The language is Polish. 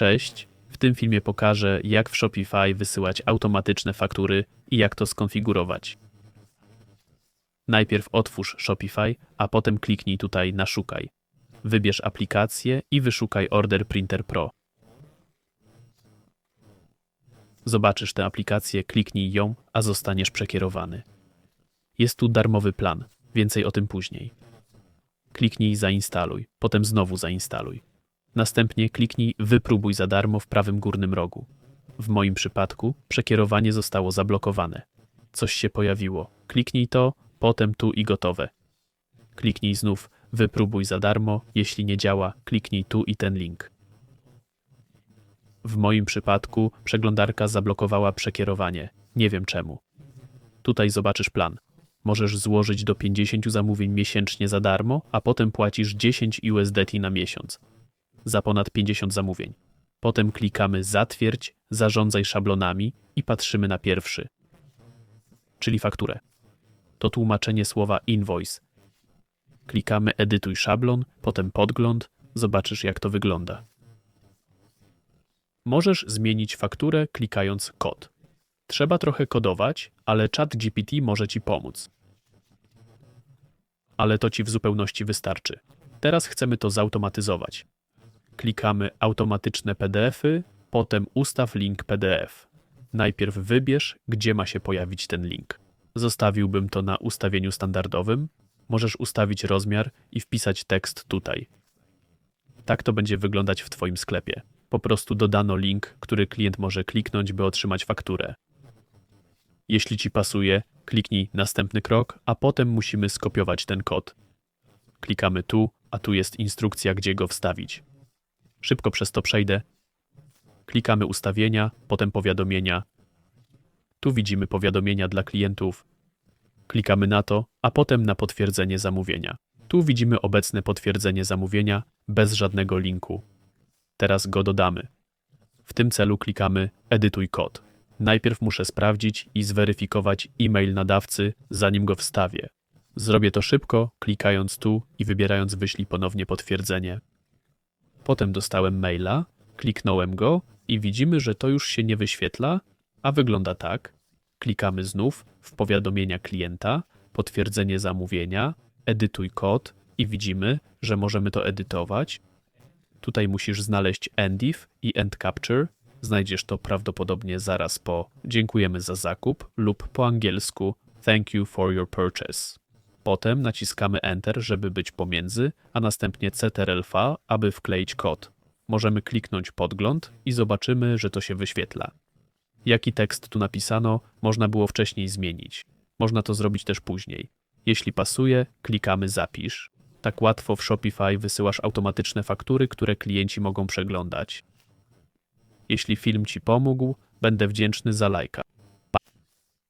Cześć! W tym filmie pokażę, jak w Shopify wysyłać automatyczne faktury i jak to skonfigurować. Najpierw otwórz Shopify, a potem kliknij tutaj na Szukaj. Wybierz aplikację i wyszukaj Order Printer Pro. Zobaczysz tę aplikację, kliknij ją, a zostaniesz przekierowany. Jest tu darmowy plan, więcej o tym później. Kliknij zainstaluj, potem znowu zainstaluj. Następnie kliknij Wypróbuj za darmo w prawym górnym rogu. W moim przypadku przekierowanie zostało zablokowane. Coś się pojawiło. Kliknij to, potem tu i gotowe. Kliknij znów Wypróbuj za darmo. Jeśli nie działa, kliknij tu i ten link. W moim przypadku przeglądarka zablokowała przekierowanie. Nie wiem czemu. Tutaj zobaczysz plan. Możesz złożyć do 50 zamówień miesięcznie za darmo, a potem płacisz 10 USDT na miesiąc za ponad 50 zamówień. Potem klikamy Zatwierdź, zarządzaj szablonami i patrzymy na pierwszy, czyli fakturę. To tłumaczenie słowa invoice. Klikamy Edytuj szablon, potem podgląd, zobaczysz jak to wygląda. Możesz zmienić fakturę klikając kod. Trzeba trochę kodować, ale ChatGPT może Ci pomóc. Ale to Ci w zupełności wystarczy. Teraz chcemy to zautomatyzować. Klikamy automatyczne PDFy, potem ustaw link PDF. Najpierw wybierz, gdzie ma się pojawić ten link. Zostawiłbym to na ustawieniu standardowym. Możesz ustawić rozmiar i wpisać tekst tutaj. Tak to będzie wyglądać w Twoim sklepie. Po prostu dodano link, który klient może kliknąć, by otrzymać fakturę. Jeśli Ci pasuje, kliknij następny krok, a potem musimy skopiować ten kod. Klikamy tu, a tu jest instrukcja, gdzie go wstawić. Szybko przez to przejdę. Klikamy ustawienia, potem powiadomienia. Tu widzimy powiadomienia dla klientów. Klikamy na to, a potem na potwierdzenie zamówienia. Tu widzimy obecne potwierdzenie zamówienia bez żadnego linku. Teraz go dodamy. W tym celu klikamy Edytuj kod. Najpierw muszę sprawdzić i zweryfikować e-mail nadawcy, zanim go wstawię. Zrobię to szybko, klikając tu i wybierając Wyślij ponownie potwierdzenie. Potem dostałem maila, kliknąłem go i widzimy, że to już się nie wyświetla, a wygląda tak. Klikamy znów w powiadomienia klienta, potwierdzenie zamówienia, edytuj kod i widzimy, że możemy to edytować. Tutaj musisz znaleźć endif i end capture. Znajdziesz to prawdopodobnie zaraz po dziękujemy za zakup lub po angielsku thank you for your purchase. Potem naciskamy Enter, żeby być pomiędzy, a następnie Ctrl-V, aby wkleić kod. Możemy kliknąć podgląd i zobaczymy, że to się wyświetla. Jaki tekst tu napisano, można było wcześniej zmienić. Można to zrobić też później. Jeśli pasuje, klikamy Zapisz. Tak łatwo w Shopify wysyłasz automatyczne faktury, które klienci mogą przeglądać. Jeśli film Ci pomógł, będę wdzięczny za lajka.